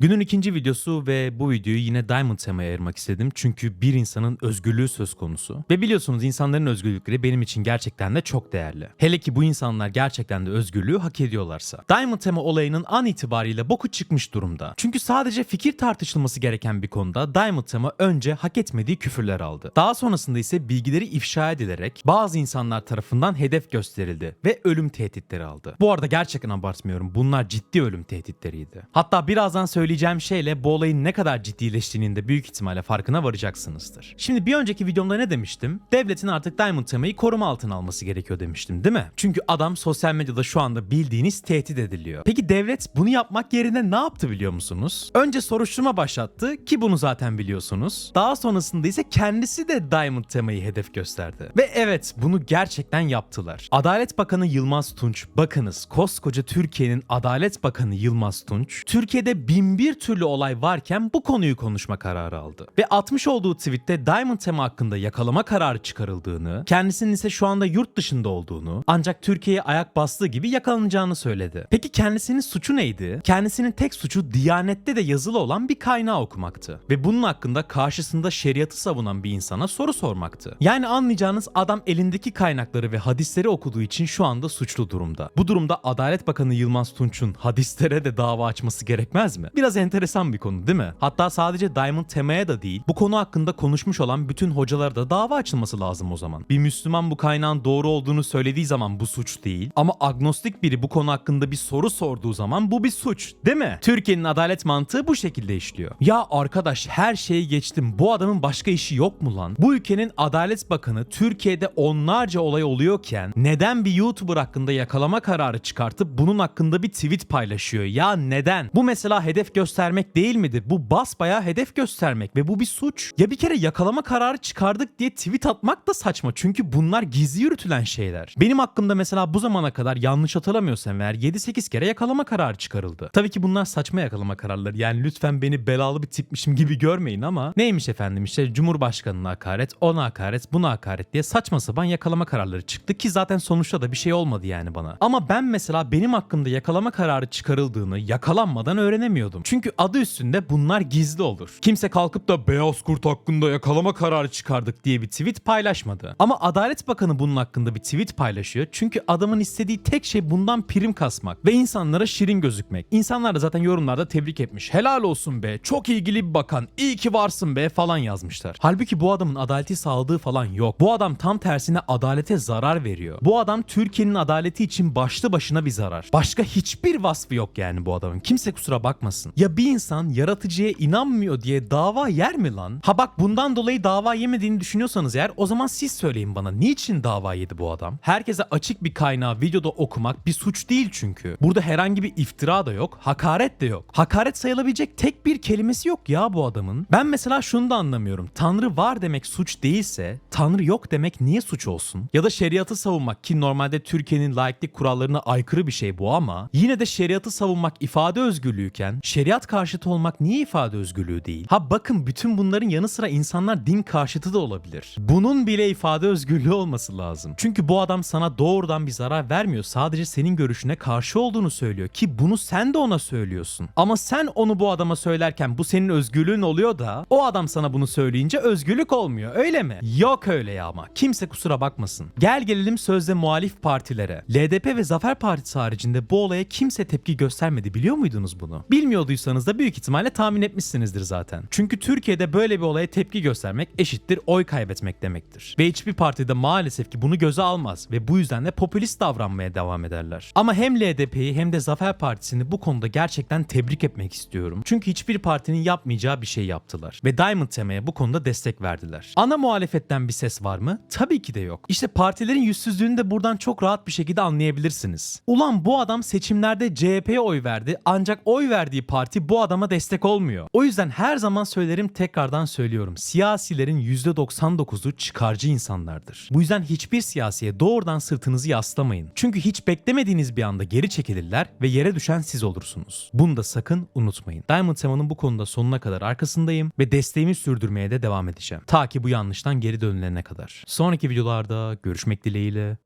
Günün ikinci videosu ve bu videoyu yine Diamond temaya ayırmak istedim. Çünkü bir insanın özgürlüğü söz konusu. Ve biliyorsunuz insanların özgürlükleri benim için gerçekten de çok değerli. Hele ki bu insanlar gerçekten de özgürlüğü hak ediyorlarsa. Diamond tema olayının an itibariyle boku çıkmış durumda. Çünkü sadece fikir tartışılması gereken bir konuda Diamond tema önce hak etmediği küfürler aldı. Daha sonrasında ise bilgileri ifşa edilerek bazı insanlar tarafından hedef gösterildi ve ölüm tehditleri aldı. Bu arada gerçekten abartmıyorum. Bunlar ciddi ölüm tehditleriydi. Hatta birazdan söyleyeceğim şeyle bu olayın ne kadar ciddileştiğinin de büyük ihtimalle farkına varacaksınızdır. Şimdi bir önceki videomda ne demiştim? Devletin artık Diamond temayı koruma altına alması gerekiyor demiştim değil mi? Çünkü adam sosyal medyada şu anda bildiğiniz tehdit ediliyor. Peki devlet bunu yapmak yerine ne yaptı biliyor musunuz? Önce soruşturma başlattı ki bunu zaten biliyorsunuz. Daha sonrasında ise kendisi de Diamond temayı hedef gösterdi. Ve evet bunu gerçekten yaptılar. Adalet Bakanı Yılmaz Tunç, bakınız koskoca Türkiye'nin Adalet Bakanı Yılmaz Tunç, Türkiye'de bin bir türlü olay varken bu konuyu konuşma kararı aldı. Ve atmış olduğu tweette Diamond tema hakkında yakalama kararı çıkarıldığını, kendisinin ise şu anda yurt dışında olduğunu, ancak Türkiye'ye ayak bastığı gibi yakalanacağını söyledi. Peki kendisinin suçu neydi? Kendisinin tek suçu Diyanet'te de yazılı olan bir kaynağı okumaktı. Ve bunun hakkında karşısında şeriatı savunan bir insana soru sormaktı. Yani anlayacağınız adam elindeki kaynakları ve hadisleri okuduğu için şu anda suçlu durumda. Bu durumda Adalet Bakanı Yılmaz Tunç'un hadislere de dava açması gerekmez mi? Biraz enteresan bir konu değil mi? Hatta sadece Diamond temaya da değil, bu konu hakkında konuşmuş olan bütün hocalara da dava açılması lazım o zaman. Bir Müslüman bu kaynağın doğru olduğunu söylediği zaman bu suç değil. Ama agnostik biri bu konu hakkında bir soru sorduğu zaman bu bir suç değil mi? Türkiye'nin adalet mantığı bu şekilde işliyor. Ya arkadaş her şeyi geçtim. Bu adamın başka işi yok mu lan? Bu ülkenin Adalet Bakanı Türkiye'de onlarca olay oluyorken neden bir YouTuber hakkında yakalama kararı çıkartıp bunun hakkında bir tweet paylaşıyor? Ya neden? Bu mesela hedef göstermek değil midir? Bu basbayağı hedef göstermek ve bu bir suç. Ya bir kere yakalama kararı çıkardık diye tweet atmak da saçma. Çünkü bunlar gizli yürütülen şeyler. Benim hakkımda mesela bu zamana kadar yanlış hatırlamıyorsam eğer 7-8 kere yakalama kararı çıkarıldı. Tabii ki bunlar saçma yakalama kararları. Yani lütfen beni belalı bir tipmişim gibi görmeyin ama neymiş efendim işte Cumhurbaşkanı'na hakaret, ona hakaret, buna hakaret diye saçma sapan yakalama kararları çıktı ki zaten sonuçta da bir şey olmadı yani bana. Ama ben mesela benim hakkımda yakalama kararı çıkarıldığını yakalanmadan öğrenemiyordum. Çünkü adı üstünde bunlar gizli olur. Kimse kalkıp da beyaz kurt hakkında yakalama kararı çıkardık diye bir tweet paylaşmadı. Ama Adalet Bakanı bunun hakkında bir tweet paylaşıyor. Çünkü adamın istediği tek şey bundan prim kasmak ve insanlara şirin gözükmek. İnsanlar da zaten yorumlarda tebrik etmiş. Helal olsun be, çok ilgili bir bakan, iyi ki varsın be falan yazmışlar. Halbuki bu adamın adaleti sağladığı falan yok. Bu adam tam tersine adalete zarar veriyor. Bu adam Türkiye'nin adaleti için başlı başına bir zarar. Başka hiçbir vasfı yok yani bu adamın. Kimse kusura bakmasın. Ya bir insan yaratıcıya inanmıyor diye dava yer mi lan? Ha bak bundan dolayı dava yemediğini düşünüyorsanız eğer o zaman siz söyleyin bana. Niçin dava yedi bu adam? Herkese açık bir kaynağı videoda okumak bir suç değil çünkü. Burada herhangi bir iftira da yok, hakaret de yok. Hakaret sayılabilecek tek bir kelimesi yok ya bu adamın. Ben mesela şunu da anlamıyorum. Tanrı var demek suç değilse, Tanrı yok demek niye suç olsun? Ya da şeriatı savunmak ki normalde Türkiye'nin laiklik kurallarına aykırı bir şey bu ama yine de şeriatı savunmak ifade özgürlüğüken şeriat karşıtı olmak niye ifade özgürlüğü değil? Ha bakın bütün bunların yanı sıra insanlar din karşıtı da olabilir. Bunun bile ifade özgürlüğü olması lazım. Çünkü bu adam sana doğrudan bir zarar vermiyor. Sadece senin görüşüne karşı olduğunu söylüyor ki bunu sen de ona söylüyorsun. Ama sen onu bu adama söylerken bu senin özgürlüğün oluyor da o adam sana bunu söyleyince özgürlük olmuyor öyle mi? Yok öyle ya ama. Kimse kusura bakmasın. Gel gelelim sözde muhalif partilere. LDP ve Zafer Partisi haricinde bu olaya kimse tepki göstermedi biliyor muydunuz bunu? Bilmiyorduysanız da büyük ihtimalle tahmin etmişsinizdir zaten. Çünkü Türkiye'de böyle bir olaya tepki göstermek eşittir oy kaybetmek demektir. Ve hiçbir partide maalesef ki bunu göze almaz ve bu yüzden de popülist davranmaya devam ederler. Ama hem LDP'yi hem de Zafer Partisi'ni bu konuda gerçekten tebrik etmek istiyorum. Çünkü hiçbir partinin yapmayacağı bir şey yaptılar. Ve Diamond temaya bu konuda destek verdiler. Ana muhalefetten bir ses var mı? Tabii ki de yok. İşte partilerin yüzsüzlüğünü de buradan çok rahat bir şekilde anlayabilirsiniz. Ulan bu adam seçimlerde CHP'ye oy verdi ancak oy verdiği parti bu adama destek olmuyor. O yüzden her zaman söylerim tekrardan söylüyorum. Siyasilerin %99'u çıkarcı insanlardır. Bu yüzden hiçbir siyasiye doğrudan sırtınızı yaslamayın. Çünkü hiç beklemediğiniz bir anda geri çekilirler ve yere düşen siz olursunuz. Bunu da sakın unutmayın. Diamond Tema'nın bu konuda sonuna kadar arkasındayım ve desteğimi sürdürmeye de devam edeceğim. Ta ki bu yanlıştan geri dönülene kadar. Sonraki videolarda görüşmek dileğiyle.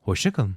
Hoşçakalın.